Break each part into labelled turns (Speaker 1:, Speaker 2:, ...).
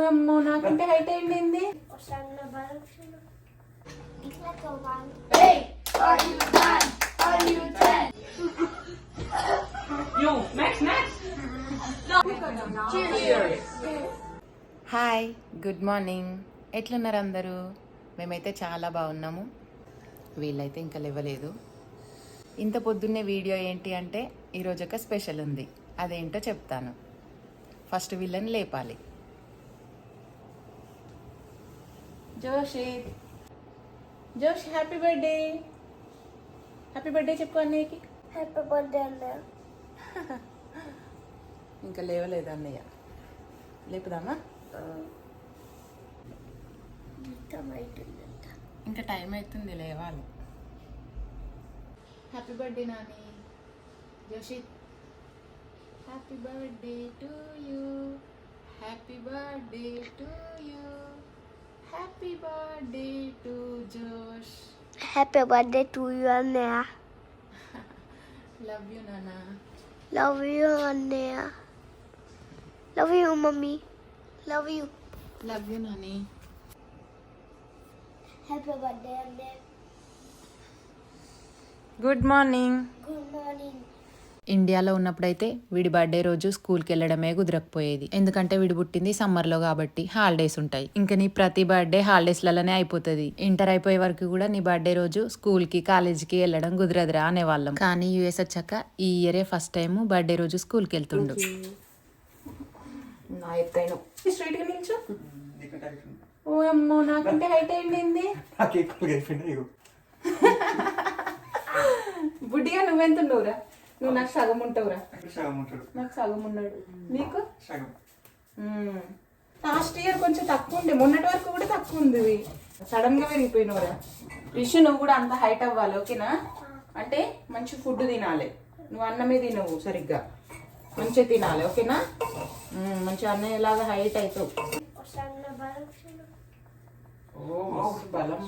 Speaker 1: అమ్మో నాకంటే హైట్ అయింది హాయ్ గుడ్ మార్నింగ్ ఎట్లున్నారు అందరూ? మేమైతే చాలా బాగున్నాము. వీళ్ళైతే ఇంకా లేవలేదు. ఇంత పొద్దున్నే వీడియో ఏంటి అంటే ఈరోజు ఒక స్పెషల్ ఉంది. అదేంటో చెప్తాను. ఫస్ట్ వీళ్ళని లేపాలి. జోషి. జోష్ హ్యాపీ బర్త్డే హ్యాపీ బర్త్డే చెప్పు అన్నయ్యకి.
Speaker 2: హ్యాపీ బర్త్డే అన్న
Speaker 1: ఇంకా లేవలేదు అన్నయ్య. లేపుదామా? ఇంకా టైం అవుతుంది లేవాలి. Happy birthday Nani. Joshi. Happy birthday to you happy birthday to you Happy birthday to Josh.
Speaker 2: Happy birthday to you, Anaya.
Speaker 1: Love you, Nana.
Speaker 2: Love you, Anaya. Love you, Mommy. Love you.
Speaker 1: Love you, Nani.
Speaker 2: Happy birthday, Anaya.
Speaker 1: Good morning.
Speaker 2: Good morning.
Speaker 1: ఇండియాలో ఉన్నప్పుడైతే వీడి birthday రోజు స్కూల్కి వెళ్ళడమే కుదరకపోయేది. ఎందుకంటే వీడి పుట్టింది సమ్మర్లో కాబట్టి హాలిడేస్ ఉంటాయి. ఇంకా నీ ప్రతి బర్త్డే హాలిడేస్లలోనే అయిపోతుంది. ఇంటర్ అయిపోయే వరకు కూడా నీ బర్త్డే రోజు స్కూల్కి కాలేజీకి వెళ్ళడం కుదరదురా అనేవాళ్ళం. కానీ యూఎస్ వచ్చాక ఈ ఇయరే ఫస్ట్ టైం బర్త్డే రోజు స్కూల్కి వెళ్తుండు ఓ అమ్మో నాకంటే హైట్ బుడ్డిగా నువ్వెంతున్నావురా నువ్వు నాకు సగం ఉంటావురా.
Speaker 3: అక్కడ సగం ఉంటాడు.
Speaker 1: నాకు సగం ఉన్నాడు. నీకు?
Speaker 3: సగం.
Speaker 1: లాస్ట్ ఇయర్ కొంచెం తక్కువ ఉండే. మొన్నటి వరకు కూడా తక్కువ ఉంది సడన్గా పెరిగిపోయినవురా రిషి నువ్వు కూడా అంత హైట్ అవ్వాలి ఓకేనా? అంటే మంచి ఫుడ్ తినాలి. నువ్వు అన్నమే తినవు సరిగ్గా. మంచిగా తినాలి ఓకేనా? మంచి అన్నయ్యలాగా హైట్ అవుతావు. బలం.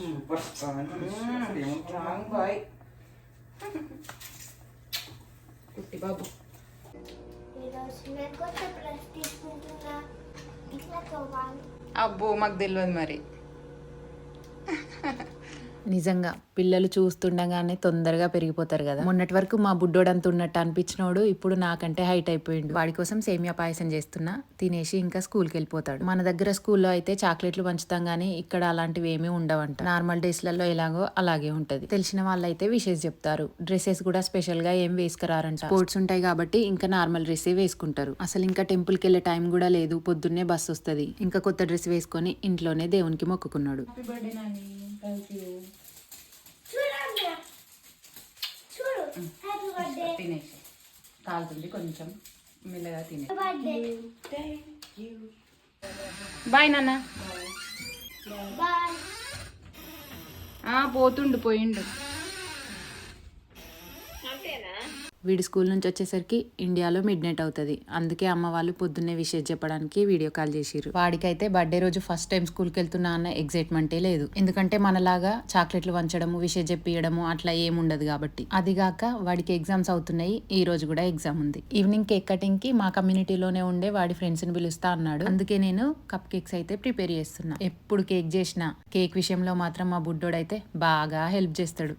Speaker 1: బాయ్ కుట్టి బాబు అబ్బో మాకు తెలియదు మరి నిజంగా పిల్లలు చూస్తుండగానే తొందరగా పెరిగిపోతారు కదా. మొన్నటి వరకు మా బుడ్డోడంత ఉన్నట్టు అనిపించినోడు ఇప్పుడు నాకంటే హైట్ అయిపోయిండు. వాడి కోసం సేమియా పాయసం చేస్తున్నా తినేసి ఇంకా స్కూల్కి వెళ్ళిపోతాడు. మన దగ్గర స్కూల్లో అయితే చాక్లెట్లు పంచుతాం గానీ ఇక్కడ అలాంటివి ఏమీ ఉండవంట. నార్మల్ డేస్లలో ఎలాగో అలాగే ఉంటది. తెలిసిన వాళ్ళైతే విషెస్ చెప్తారు. డ్రెస్సెస్ కూడా స్పెషల్గా ఏం వేసుకురారంట. స్పోర్ట్స్ ఉంటాయి కాబట్టి ఇంకా నార్మల్ డ్రెస్సే వేసుకుంటారు. అసలు ఇంకా టెంపుల్కి వెళ్ళే టైం కూడా లేదు. పొద్దున్నే బస్ వస్తుంది. ఇంకా కొత్త డ్రెస్ వేసుకొని ఇంట్లోనే దేవునికి మొక్కుకున్నాడు
Speaker 2: చూడండి చూడు హ్యాపీ బర్త్డే
Speaker 1: తినేసి కాలుతుంది కొంచెం మెల్లగా తినే బాయ్ నాన్న. పోతుండు పోయిండు. వీడి స్కూల్ నుంచి వచ్చేసరికి ఇండియాలో మిడ్ నైట్ అవుతుంది. అందుకే అమ్మ వాళ్ళు పొద్దున్నే విషయం చెప్పడానికి వీడియో కాల్ చేసిరు వాడికైతే బర్త్డే రోజు ఫస్ట్ టైం స్కూల్కి వెళ్తున్నా అన్న ఎగ్జైట్మెంటే లేదు. ఎందుకంటే మనలాగా చాక్లెట్లు వంచడము విషయం చెప్పియడము అట్లా ఏముండదు కాబట్టి. అదిగాక వాడికి ఎగ్జామ్స్ అవుతున్నాయి. ఈ రోజు కూడా ఎగ్జామ్ ఉంది. ఈవినింగ్ కేక్ కటింగ్కి మా కమ్యూనిటీలోనే ఉండే వాడి ఫ్రెండ్స్ని పిలుస్తా అన్నాడు. అందుకే నేను కప్ కేక్స్ అయితే ప్రిపేర్ చేస్తున్నా. ఎప్పుడు కేక్ చేసినా కేక్ విషయంలో మాత్రం మా బుడ్డోడైతే బాగా హెల్ప్ చేస్తాడు.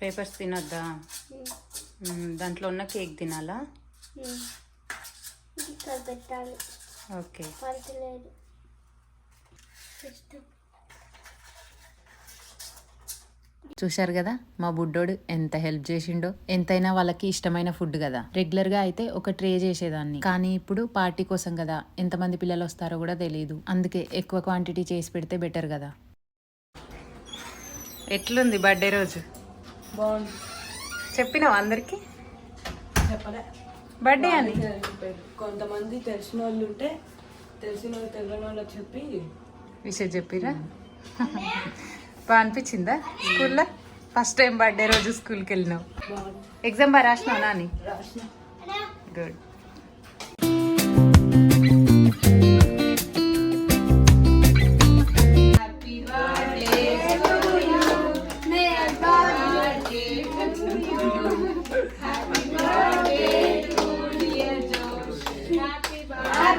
Speaker 1: పేపర్స్ తినొద్దా? దాంట్లో ఉన్న కేక్ తినాలా?
Speaker 2: పెట్టాలి.
Speaker 1: ఓకే. చూశారు కదా మా బుడ్డోడు ఎంత హెల్ప్ చేసిండో ఎంతైనా వాళ్ళకి ఇష్టమైన ఫుడ్ కదా. రెగ్యులర్గా అయితే ఒక ట్రే చేసేదాన్ని. కానీ ఇప్పుడు పార్టీ కోసం కదా ఎంతమంది పిల్లలు వస్తారో కూడా తెలియదు అందుకే ఎక్కువ క్వాంటిటీ చేసి పెడితే బెటర్ కదా. ఎట్లుంది బర్త్డే రోజు?
Speaker 4: బాగుంది.
Speaker 1: చెప్పినావు అందరికి?
Speaker 4: చెప్పలే.
Speaker 1: బర్త్డే అని.
Speaker 4: కొంతమంది తెలిసిన వాళ్ళు ఉంటే తెలిసిన వాళ్ళు తెలియని వాళ్ళకి చెప్పి
Speaker 1: విషయం చెప్పిరా? బాగా అనిపించిందా స్కూల్లో? ఫస్ట్ టైం బర్త్డే రోజు స్కూల్కి వెళ్ళినావు. ఎగ్జామ్ బాగా రాసినావు నాని?
Speaker 4: రాసిన.
Speaker 1: Good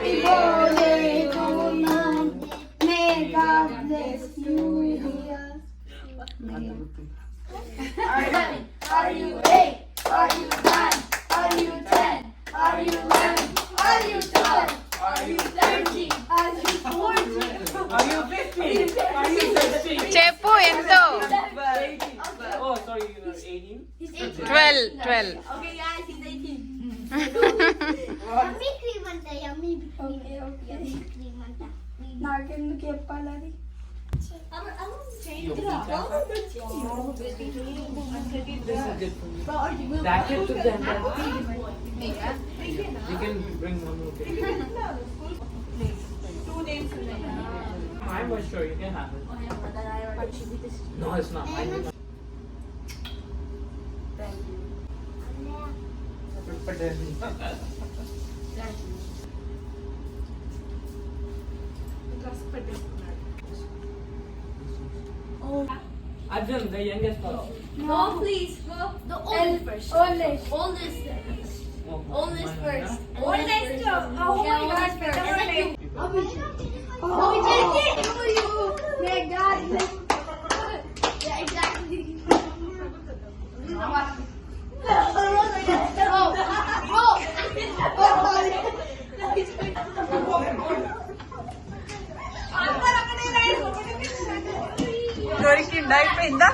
Speaker 2: Happy birthday to you. May God bless you, dear. Are you eight? Are you nine? Are you ten? Are you eleven? Are you twelve? Are you thirteen? Are you fourteen?
Speaker 4: Are you 50? Are you 60?
Speaker 1: చెప్పు ఎంతో
Speaker 4: Oh, sorry, you're 18?
Speaker 1: Twelve twelve
Speaker 2: Okay, guys, he's 18. Yummy cream అంట yummy okay, okay. yummy cream అంట
Speaker 5: నాకెందుకు చెప్పాలి అది
Speaker 4: That kid took the entire You can bring one more kid. I was sure you can have it. No, it's not. Mine is not. Arjun, the youngest person.
Speaker 2: No, please go. The oldest first. Oldest. Oldest. Oldest
Speaker 4: mine,
Speaker 2: first.
Speaker 4: yeah.
Speaker 2: Oldest.
Speaker 1: దొరికిందా అయిపోయిందా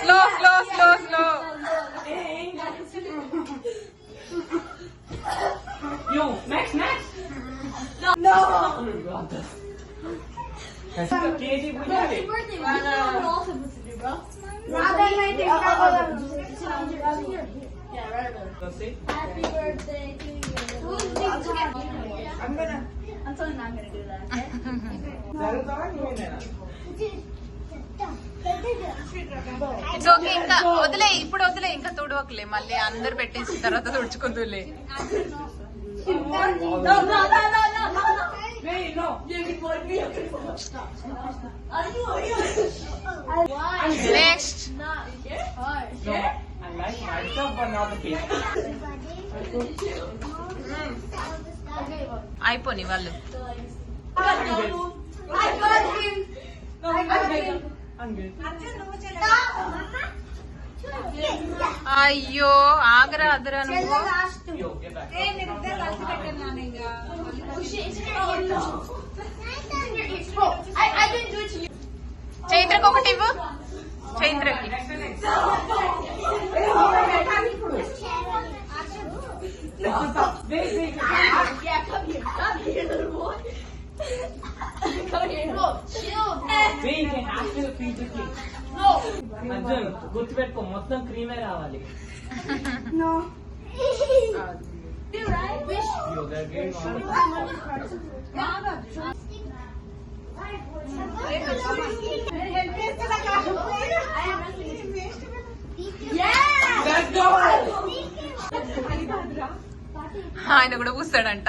Speaker 1: slow slow slow slow
Speaker 4: Yo, Max, Max! No! Oh my god. That's the KG we have it.
Speaker 2: birthday. What are we all supposed to do, bro? Yeah, right about it.
Speaker 4: Let's see.
Speaker 2: Happy birthday to you.
Speaker 5: I'm gonna I'm totally not gonna do that.
Speaker 4: That is all you need.
Speaker 1: It's okay ఇంకా వదిలే ఇప్పుడు వదిలే ఇంకా తుడవకులే మళ్ళీ అందరు పెట్టేసిన తర్వాత తుడుచుకుందులే
Speaker 5: No, no, no, no, no, no.
Speaker 4: Wait, no.
Speaker 1: Next
Speaker 4: No. I like myself, but not the kid.
Speaker 1: అయిపోని వాళ్ళు
Speaker 4: I'm good.
Speaker 5: I got him.
Speaker 4: No, I'm good. I'm good.
Speaker 1: అయ్యో ఆగరా అదరా నువ్వు
Speaker 4: Yo, get back.
Speaker 2: I, I didn't do it to you.
Speaker 1: చైత్రకు ఒకటి ఇవ్వు
Speaker 2: Come here. Bro, chill.
Speaker 4: Wait, you can actually feed the kid.
Speaker 2: No.
Speaker 4: Arjun గుర్తుపెట్టుకో మొత్తం క్రీమే రావాలి
Speaker 5: No.
Speaker 2: You right? Wish.
Speaker 4: Yo, they're great.
Speaker 2: Yeah!
Speaker 4: Let's go!
Speaker 1: ఆయన కూడా కూస్తాడంట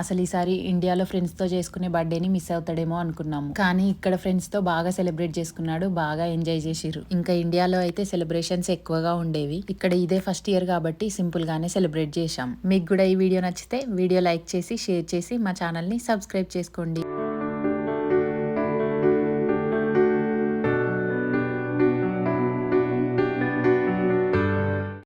Speaker 1: అసలు ఈసారి ఇండియాలో ఫ్రెండ్స్తో చేసుకునే బర్త్డేని మిస్ అవుతాడేమో అనుకున్నాము. కానీ ఇక్కడ ఫ్రెండ్స్తో బాగా సెలబ్రేట్ చేసుకున్నాడు బాగా ఎంజాయ్ చేసిరు ఇంకా ఇండియాలో అయితే సెలబ్రేషన్స్ ఎక్కువగా ఉండేవి. ఇక్కడ ఇదే ఫస్ట్ ఇయర్ కాబట్టి సింపుల్గానే సెలబ్రేట్ చేశాం. మీకు కూడా ఈ వీడియో నచ్చితే వీడియో లైక్ చేసి షేర్ చేసి మా ఛానల్ని సబ్స్క్రైబ్ చేసుకోండి.